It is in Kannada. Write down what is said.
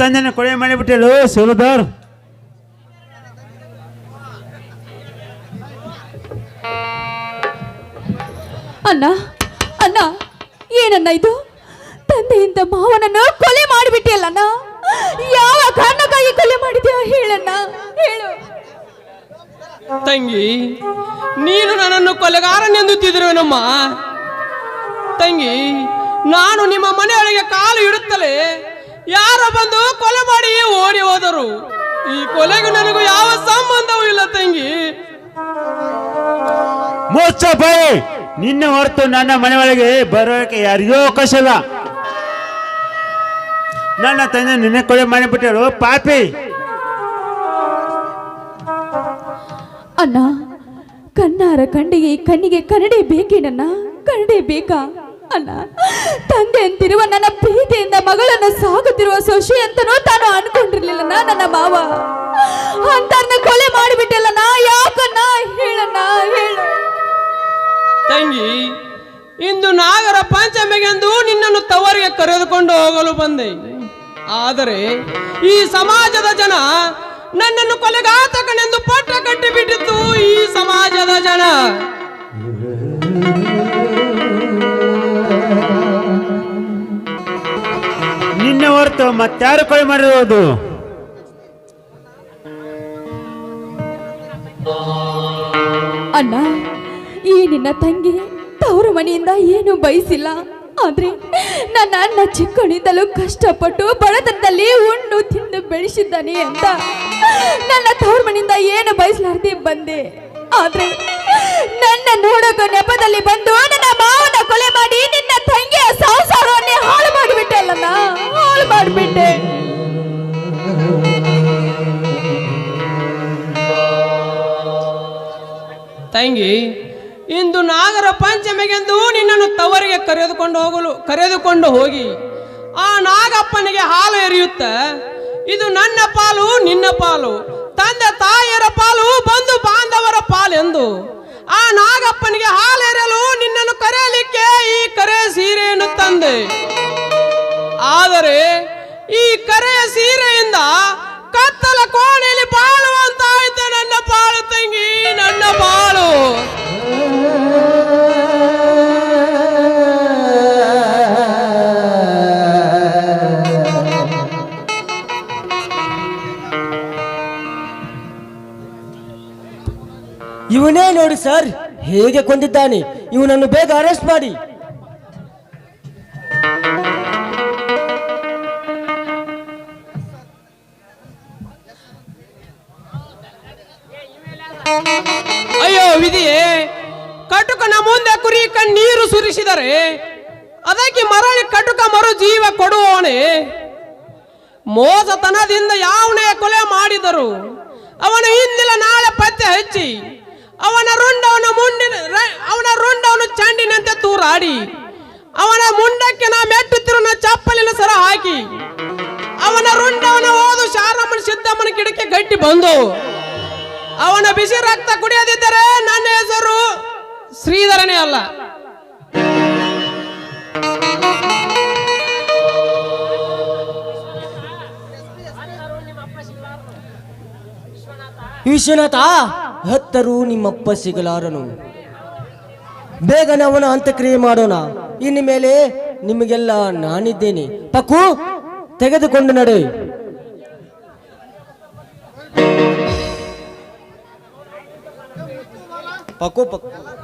ತಂದೆನ ಕೊಳೆ ಮಾಡಿಬಿಟ್ಟಲು ಸುಲದರ್ ಅಣ್ಣ ಅಣ್ಣ ಏನನ್ನ ಇದು? ತಂದೆಯಿಂದ ಮಾವನನ್ನು ಕೊಲೆ ಮಾಡಿಬಿಟ್ಟಿಯಲ್ಲಣ್ಣ ಯಾವ ಕಾರಣಕ್ಕಾಗಿ ಕೊಲೆ ಮಾಡಿದ್ಯಾ? ಹೇಳಣ್ಣ ಹೇಳು. ತಂಗಿ ನೀನು ನನ್ನನ್ನು ಕೊಲೆಗಾರನೆಂದು ತಿದ್ರುವೆನಮ್ಮ ತಂಗಿ ನಾನು ನಿಮ್ಮ ಮನೆಯೊಳಗೆ ಕಾಲು ಇಡುತ್ತಲೇ ಯಾರ ಬಂದು ಕೊಲೆ ಮಾಡಿ ಓಡಿ ಹೋದರು? ಈ ಕೊಲೆಗೂ ನನಗೂ ಯಾವ ಸಂಬಂಧವೂ ಇಲ್ಲ ತಂಗಿ. ಮೋಸ ಬಾಯಿ ನಿನ್ನೆ ಹೊರತು ನನ್ನ ಮನೆ ಒಳಗೆ ಬರೋಕೆ ಯಾರಿಗೂ ಅವಕಾಶ ಇಲ್ಲ. ನನ್ನ ತಂದೆ ನಿನ್ನೆ ಕೊಲೆ ಮಾಡಿಬಿಟ್ಟರು ಪಾಪಿ. ಅಣ್ಣ ಕಣ್ಣಾರ ಕಂಡಿಗೆ ಕಣ್ಣಿಗೆ ಕನ್ನಡಿ ಬೇಕೇನಣ್ಣ? ಕನ್ನಡಿ ಬೇಕಾ? ಅಣ್ಣ, ತಂದೆ ಅಂತಿರುವ ನನ್ನ ಪ್ರೀತಿಯಿಂದ ಮಗಳನ್ನು ಸಾಗುತ್ತಿರುವ ಸೊಸೆ ಅಂತನೂ ತಾನು ಅನ್ಕೊಂಡಿರ್ಲಿಲ್ಲ ನನ್ನ ಮಾವ. ಅಂತರ್ನ ಕೊಲೆ ಮಾಡಿಬಿಟ್ಟಲ್ಲಣ್ಣ ಯಾಕನ್ನ ಹೇಳಣ್ಣ, ಹೇಳು. ತಂಗಿ, ಇಂದು ನಾಗರ ಪಂಚಮಿಗೆಂದು ನಿನ್ನನ್ನು ತವರಿಗೆ ಕರೆದುಕೊಂಡು ಹೋಗಲು ಬಂದೆ. ಆದರೆ ಈ ಸಮಾಜದ ಜನ ನನ್ನನ್ನು ಕೊಲೆಗಾತಕನೆಂದು ನಿನ್ನೆ ಹೊರತು ಮತ್ತಾರು ಕೊಲೆ ಮಾಡಿರೋದು? ಅಣ್ಣ, ಈ ನಿನ್ನ ತಂಗಿ ತವರು ಮನೆಯಿಂದ ಏನು ಬಯಸಿಲ್ಲ. ಆದ್ರೆ ನನ್ನ ಅಣ್ಣ ಚಿಕ್ಕಣಿಂದಲೂ ಕಷ್ಟಪಟ್ಟು ಬಡತನದಲ್ಲಿ ಉಣ್ಣು ತಿಂದು ಬೆಳೆಸಿದ್ದಾನೆ ಅಂತ. ನನ್ನ ತವರು ಮನೆಯಿಂದ ಏನು ಬಯಸಲಾರ್ದೆ ಬಂದೆ. ಆದ್ರೆ ನನ್ನ ನೋಡಕ ನೆಪದಲ್ಲಿ ಬಂದು ನನ್ನ ಮಾವನ ಕೊಲೆ ಮಾಡಿ ನಿನ್ನ ತಂಗಿಯ ತಂಗಿ, ಇಂದು ನಾಗರ ಪಂಚಮಿಗೆಂದು ನಿನ್ನನ್ನು ತವರಿಗೆ ಕರೆದುಕೊಂಡು ಹೋಗಲು ಕರೆದುಕೊಂಡು ಹೋಗಿ, ಆ ನಾಗಪ್ಪನಿಗೆ ಹಾಲು ಎರಿಯುತ್ತ, ಇದು ನನ್ನ ಪಾಲು, ನಿನ್ನ ಪಾಲು, ತಂದೆ ತಾಯಿಯರ ಪಾಲು, ಬಂಧು ಬಾಂಧವರ ಪಾಲೆಂದು ಆ ನಾಗಪ್ಪನಿಗೆ ಹಾಲು ಎರೆಯಲು ನಿನ್ನನ್ನು ಕರೆಯಲಿಕ್ಕೆ ಈ ಕರೆ ಸೀರೆಯನ್ನು ತಂದೆ. ಆದರೆ ಈ ಕರೆಯ ಸೀರೆಯಿಂದ ಕತ್ತಲ ಕೋಣೆಯಲ್ಲಿ ಇವನೇ ನೋಡಿ ಸರ್ ಹೇಗೆ ಕೊಂದಿದ್ದಾನೆ? ಇವನನ್ನು ಬೇಗ ಅರೆಸ್ಟ್ ಮಾಡಿ. ಅಯ್ಯೋ ವಿಧಿಯೇ, ಕಟುಕನ ಮುಂದೆ ಕುರಿ ಕಣ್ಣೀರು ಸುರಿಸಿದರೆ ಅದಕ್ಕೆ ಮರಳಿ ಕಟುಕ ಮರು ಜೀವ ಕೊಡುವವನೇ. ಮೋಸತನದಿಂದ ಯಾವನೇ ಕೊಲೆ ಮಾಡಿದರು ಅವನು ಇಂದಿಲ್ಲ ನಾಳೆ ಪತ್ತೆ ಹಚ್ಚಿ ಅವನ ರುಂಡವನ ಮುಂಡಿನ ಅವನ ರುಂಡವನು ಚಂಡಿನಂತೆ ತೂರಾಡಿ. ಅವನ ಮುಂಡಕ್ಕೆ ನಾ ಮೆಟ್ಟುತ್ತಿರುವ ಚಪ್ಪಲಿನ ಸರ ಹಾಕಿ. ಅವನ ರುಂಡವನ ಓದು ಶಾರಮ್ಮನ ಸಿದ್ದಮ್ಮನ ಗಿಡಕ್ಕೆ ಗಟ್ಟಿ ಬಂದು. ಅವನ ಬಿಸಿ ರಕ್ತ ಕುಡಿಯದಿದ್ದರೆ ನನ್ನ ಹೆಸರು ಶ್ರೀಧರನೇ ಅಲ್ಲ. ವಿಶ್ವನಾಥ? ಹತ್ತರೂ ನಿಮ್ಮಪ್ಪ ಸಿಗಲಾರನು ಬೇಗನೆ ಅವನ ಅಂತ್ಯಕ್ರಿಯೆ ಮಾಡೋಣ. ಇನ್ನು ಮೇಲೆ ನಿಮಗೆಲ್ಲ ನಾನಿದ್ದೇನೆ. ಪಕ್ಕು, ತೆಗೆದುಕೊಂಡು ನಡೆ. ಪಕ್ಕು ಪಕ್ಕು.